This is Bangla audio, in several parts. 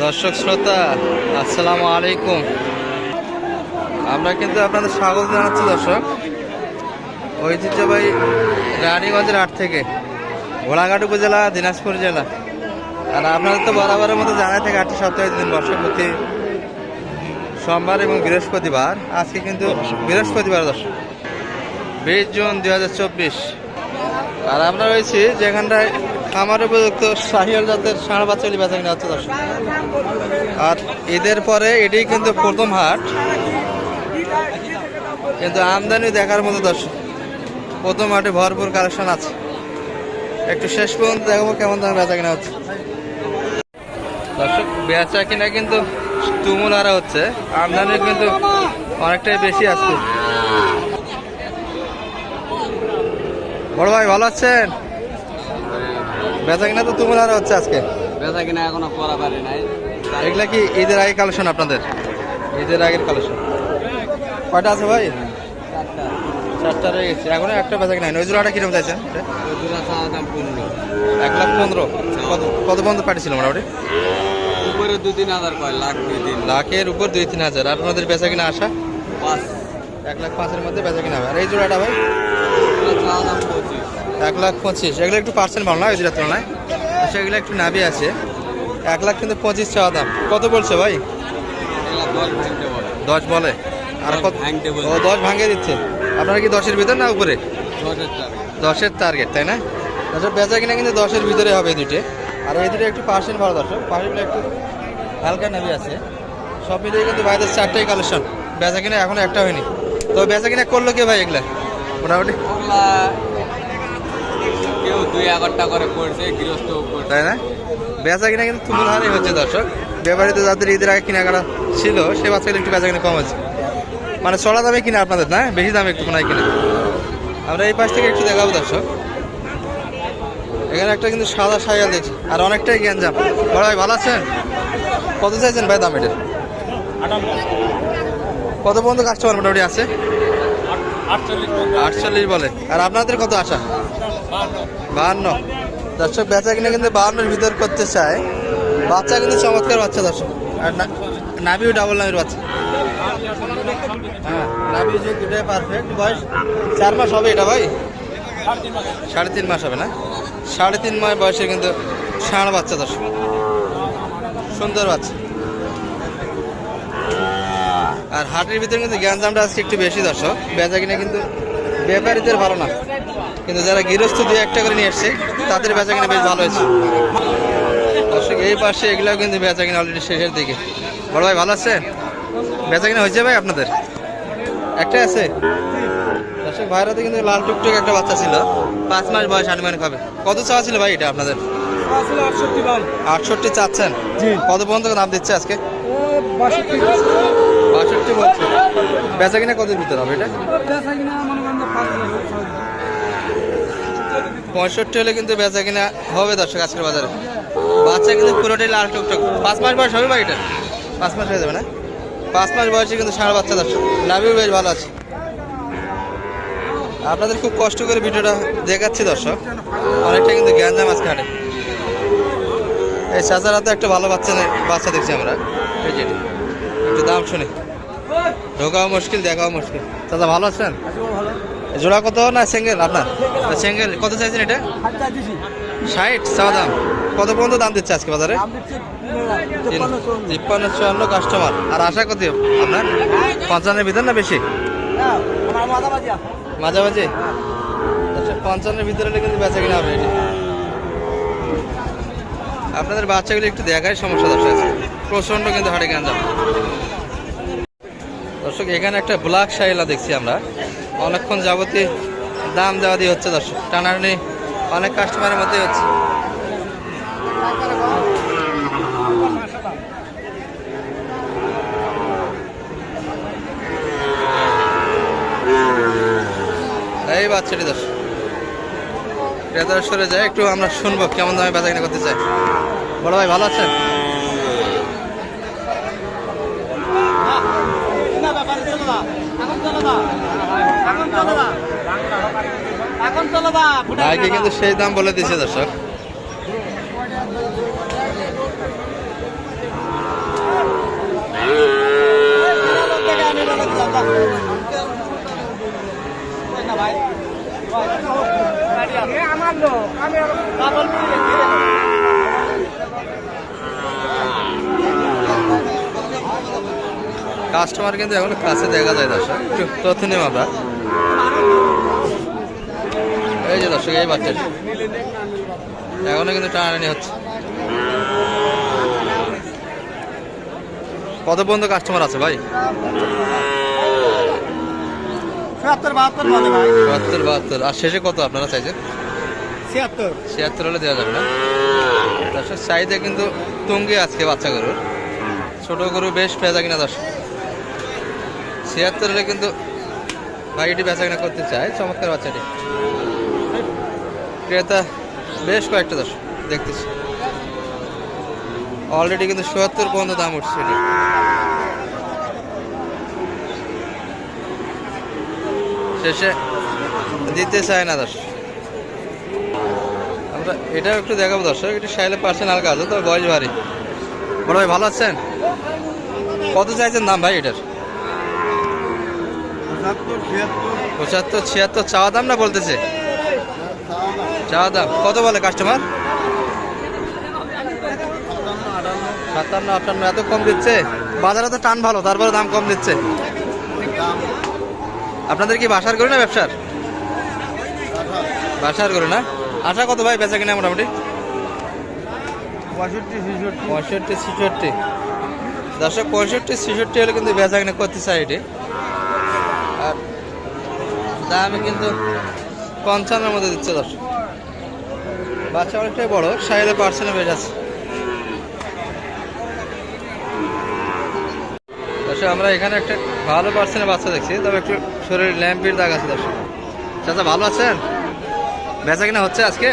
দর্শক শ্রোতা, আসসালামু আলাইকুম। আমরা কিন্তু আপনাদের স্বাগত জানাচ্ছি দর্শক। ঐতিহ্যবাহী রানীগঞ্জের হাট থেকে, ঘোড়াঘাট উপজেলা, দিনাজপুর জেলা। আর আপনাদের তো বরাবরের মতো জানাই থাকে, আটটি সপ্তাহে দিন বর্ষপতি সোমবার এবং বৃহস্পতিবার। আজকে কিন্তু বৃহস্পতিবার দর্শক, বিশ জুন দুই হাজার চব্বিশ। আর আমরা রয়েছি যেখানটায় খামার উপযুক্ত শাহিয়াল জাতের ষাঁড় বাচ্চাগুলি বেচা কিনা হচ্ছে দর্শক। আর ঈদের পরে এটি কিন্তু প্রথম হাট। কিন্তু আমদানি দেখার মতো দর্শক, প্রথম হাটে ভরপুর কালেকশন আছে। একটু শেষ পর্যন্ত দেখাবো কেমন দামে বেচা কিনা হচ্ছে। দর্শক, বেচা কিনা কিন্তু তুমুল হারা হচ্ছে। আমদানি কিন্তু অনেকটাই বেশি আসছে বড় ভাই, ভালো আছেন? বেচা কিনা তো তুমুল হারা হচ্ছে আজকে? বেচা কিনা এখনও করা পারি নাই। এগুলা কি ঈদের আগে কালেকশন আপনাদের? ঈদের আগের কালেকশন। কয়টা আছে ভাই? চারটা। রয়ে গেছে। এখনও একটা বেচা কিনা। ওই জোড়াটা কীরকম চাইছেন? এক লাখ পনেরো। কত কত পর্যন্ত পাঠিয়েছিল মোটামুটি? উপরে দু তিন হাজার কয় লাখ দুই তিন। লাখের উপর দুই তিন হাজার। আপনাদের বেচা কিনা আসা পাঁচ। এক লাখ পাঁচের মধ্যে বেচা কিনা হবে। আর এই জোড়াটা ভাই? পঁচিশ। এক লাখ পঁচিশ। এগুলো একটু পার্সেন্ট ভালো না ওই জোড়ার তুলনায়? সেগুলো একটু নাবি আছে। এক লাখ কিন্তু পঁচিশ চাওয়া দাম। কত বলছে ভাই? দশ বলে। আর কত ও, দশ ভাঙিয়ে দিচ্ছে। আপনারা কি দশের ভিতর না উপরে? দশের টার্গেট তাই না? দর্শক বেচা কিনা কিন্তু দশের ভিতরে হবে দুটো আর এই দুটো একটু পার্সেন্ট ভালো দর্শক। পাশেগুলো একটু হালকা নাবি আছে। সব মিলিয়ে কিন্তু বাইরের চারটাই কালেকশন বেচা কিনা এখনও একটা হয়নি। তো বেচা কিনা করল কে ভাই এগুলা? মোটামুটি? দুই এগারোটা করে করছে গৃহস্থ তাই না? বেচা কিনা কিন্তু তুমুল হারে হচ্ছে দর্শক। ব্যাপারীতে যাদের ঈদের আগে কেনাকাটা ছিল সে বাচ্চাগুলো একটু বেচা কিনা কম আছে মানে চড়া দামে কিনা আপনাদের না? বেশি দামে একটু মনে হয় কিনা। আমরা এই পাশ থেকে একটু দেখাবো দর্শক। এখানে একটা কিন্তু সাদা সাইকেল দেখছি আর অনেকটাই গ্যাঞ্জাম। বড় ভাই ভালো আছেন? কত চাইছেন ভাই দাম এটার কত পর্যন্ত কাস্টমার মোটামুটি আছে? আটচল্লিশ বলে। আর আপনাদের কত আশা? বাহান্ন। দর্শক, বেচা কিনে কিন্তু বাহান্নর ভিতর করতে চায়। বাচ্চা কিন্তু চমৎকার বাচ্চা, দর্শক। আর না- নাভিও ডাবল নামের বাচ্চা। হ্যাঁ নাভি যে দুটাই পারফেক্ট বয়স চার মাস হবে এটা ভাই? সাড়ে তিন মাস হবে না? সাড়ে তিন মাস বয়সে কিন্তু ষাঁড় বাচ্চা, দর্শক। সুন্দর বাচ্চা। আর হাটের ভিতরে কিন্তু জ্ঞানজামটা আজকে একটু বেশি, দর্শক। বেচা কিনে কিন্তু ব্যাপারীদের ভালো না। কিন্তু যারা গৃহস্থ দিয়ে একটা করে নিয়ে এসছে তাদের বেচা কিনা বেশ ভালো হয়েছে। দর্শক এই পাশে এগুলাও কিন্তু বেচা কিনা অলরেডি শেষের দিকে। বড় ভাই ভালো আছে বেচা কিনা হয়েছে ভাই আপনাদের? একটাই আছে? দর্শক ভাইরাতে কিন্তু লাল টুকটুক একটা বাচ্চা ছিল। পাঁচ মাস বয়স আনুমানিক হবে। কত চাওয়া ছিল ভাই এটা আপনাদের? আটষট্টি চাচ্ছেন? কত পর্যন্ত দাম দিচ্ছে আজকে? বাষট্টি বলছে। বেচা কিনা কত ভিতরে হবে এটা? পঁয়ষট্টি হলে কিন্তু বেচা কিনা হবে দর্শক আজকের বাজারে। বাচ্চা কিন্তু পুরোটাই লাল টুকটুক। পাঁচ মাস বয়স হবে এটা পাঁচ মাস হয়ে যাবে না? পাঁচ মাস বয়সে কিন্তু সারা বাচ্চা দর্শক। নামিও বেশ ভালো আছে। আপনাদের খুব কষ্ট করে ভিডিওটা দেখাচ্ছি দর্শক। অনেকটা কিন্তু জ্ঞানজাম আজকে হাটে এই চাচার হাতে একটা ভালো বাচ্চা নেই বাচ্চা দেখছি আমরা। এই যেটি একটু দাম শুনি। ঢোকাও মুশকিল, দেখাও মুশকিল। দাদা, ভালো আছেন? জোড়া কত না সিঙ্গেল আপনার? সিঙ্গেল কত চাইছেন এটা? ষাট, চাওয়া দাম। কত পর্যন্ত দাম দিচ্ছে আজকে বাজারে? তিপ্পান্ন, চুয়ান্ন কাস্টমার আর আশা কত আপনার? পঞ্চান্নের ভিতর না বেশি? মাঝামাঝি। আচ্ছা পঞ্চান্নের ভিতরে কিন্তু বেচা কিনা হবে এটি। আপনাদের বাচ্চাগুলো একটু দেখায় সমস্যা দর্শক আছে। প্রচণ্ড কিন্তু হাটে গাঞ্জাম। দর্শক, এখানে একটা ব্ল্যাক শাইলা দেখছি আমরা। অনেকক্ষণ যাবতীয় দাম দেওয়া দিয়ে হচ্ছে দর্শক। টানাটানি অনেক কাস্টমারের মধ্যে হচ্ছে। এই বাচ্চাটি দর্শক। ক্রেতার সরে যায়, একটু আমরা শুনব কেমন দামে বেচা কিনা করতে চাই বড় ভাই, ভালো আছেন? ভাইকে কিন্তু সেই দাম বলে দিছে দর্শক। আমার লোক আমি কাস্টমার কিন্তু এখন কাছে দেখা যায় দর্শক। নেব আমরা এই যে দর্শক এই বাচ্চাটি। এখনও কিন্তু টানাটানি হচ্ছে। কত পর্যন্ত কাস্টমার আছে ভাই? বাহাত্তর বাহাত্তর। আর শেষে কত আপনারা চাইছেন? ছিয়াত্তর। ছিয়াত্তর হলে দেওয়া যাবে না। দর্শক চাহিদা কিন্তু তুঙ্গে আজকে বাচ্চা গরুর। ছোট গরু বেশ পেঁচা কিনা দর্শক। ছিয়াত্তর হলে কিন্তু ভাইটি বেচা কিনা করতে চায়, চমৎকার বাচ্চাটি। ক্রেতা বেশ কয়েকটা দর্শক দেখতেছি। অলরেডি কিন্তু সত্তর পর্যন্ত দাম উঠছে শেষে দিতে চায় না দর্শক। আমরা এটাও একটু দেখাবো দর্শক একটু সাইলে পার্সেন্ট হালকা আছে তবে বয়স ভারী। বড় ভাই, ভালো আছেন? কত চাইছেন দাম ভাই এটার? পঁচাত্তর ছিয়াত্তর চাওয়া দাম না বলতেছে? চাওয়া দাম কত বলে কাস্টমার সাতান্ন আটান্ন এত কম দিচ্ছে? বাজারে তো টান ভালো তারপরে দাম কম দিচ্ছে। আপনাদের কি বাসার করে না ব্যবসার? বাসার করে না? আশা কত ভাই বেচা কিনা মোটামুটি? পঁয়ষট্টি ছেষট্টি। দর্শক পঁয়ষট্টি ছেষট্টি হলে কিন্তু বেচা কিনা করতে চাই এটি। দামে কিন্তু পঞ্চান্নের মধ্যে দিচ্ছে দর্শক বাচ্চা অনেকটাই বড়, সাইডে পার্সেন্টে বেশ আছে। দর্শক, আমরা এখানে একটা ভালো পার্সেন্টের বাচ্চা দেখছি, তবে একটু শরীর ল্যাম্পির দাগ আছে দর্শক। চাচা, ভালো আছেন? বেচা কিনা হচ্ছে আজকে?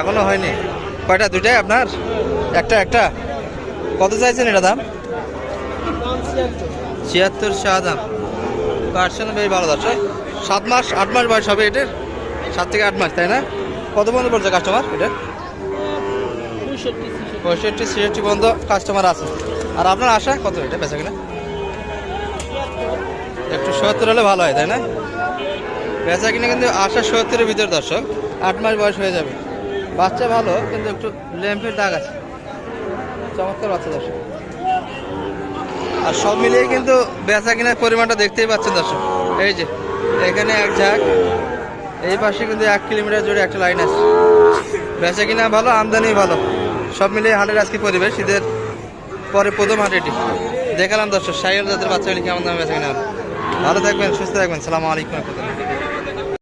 এখনও হয়নি। কয়টা? দুইটাই আপনার? একটা একটা। কত চাইছেন এটা দাম? ছিয়াত্তর চা দাম। পার্সেন্ট বেশ ভালো দর্শক। সাত মাস, আট মাস বয়স হবে এটার সাত থেকে আট মাস, তাই না? কত পর্যন্ত পড়ছে কাস্টমার এটা পঁয়ষট্টি, ছিষট্টি পর্যন্ত কাস্টমার আছে। আর আপনার আশা কত এটা বেচা কিনা? একটু সত্তর হলে ভালো হয়, তাই না? বেচা কিনা কিন্তু আশা সত্তরের ভিতরে দর্শক। আট মাস বয়স হয়ে যাবে। বাচ্চা ভালো, কিন্তু একটু ল্যাম্পের দাগ আছে। চমৎকার বাচ্চা দর্শক। আর সব মিলিয়ে কিন্তু বেচা কেনার পরিমাণটা দেখতেই পাচ্ছেন দর্শক। এই যে, এখানে এক ঝাঁক, এই পাশে কিন্তু এক কিলোমিটার জুড়ে একটা লাইন আছে। বেচা কিনা ভালো, আমদানি ভালো, সব মিলিয়ে হাটের আজকে পরিবেশ, ঈদের পরে প্রথম হাট এটি দেখালাম দর্শক সাইকেল জাতের বাচ্চাগুলি কেমন দামে বেচা কিনা ভালো থাকবেন, সুস্থ থাকবেন, সালামু আলাইকুম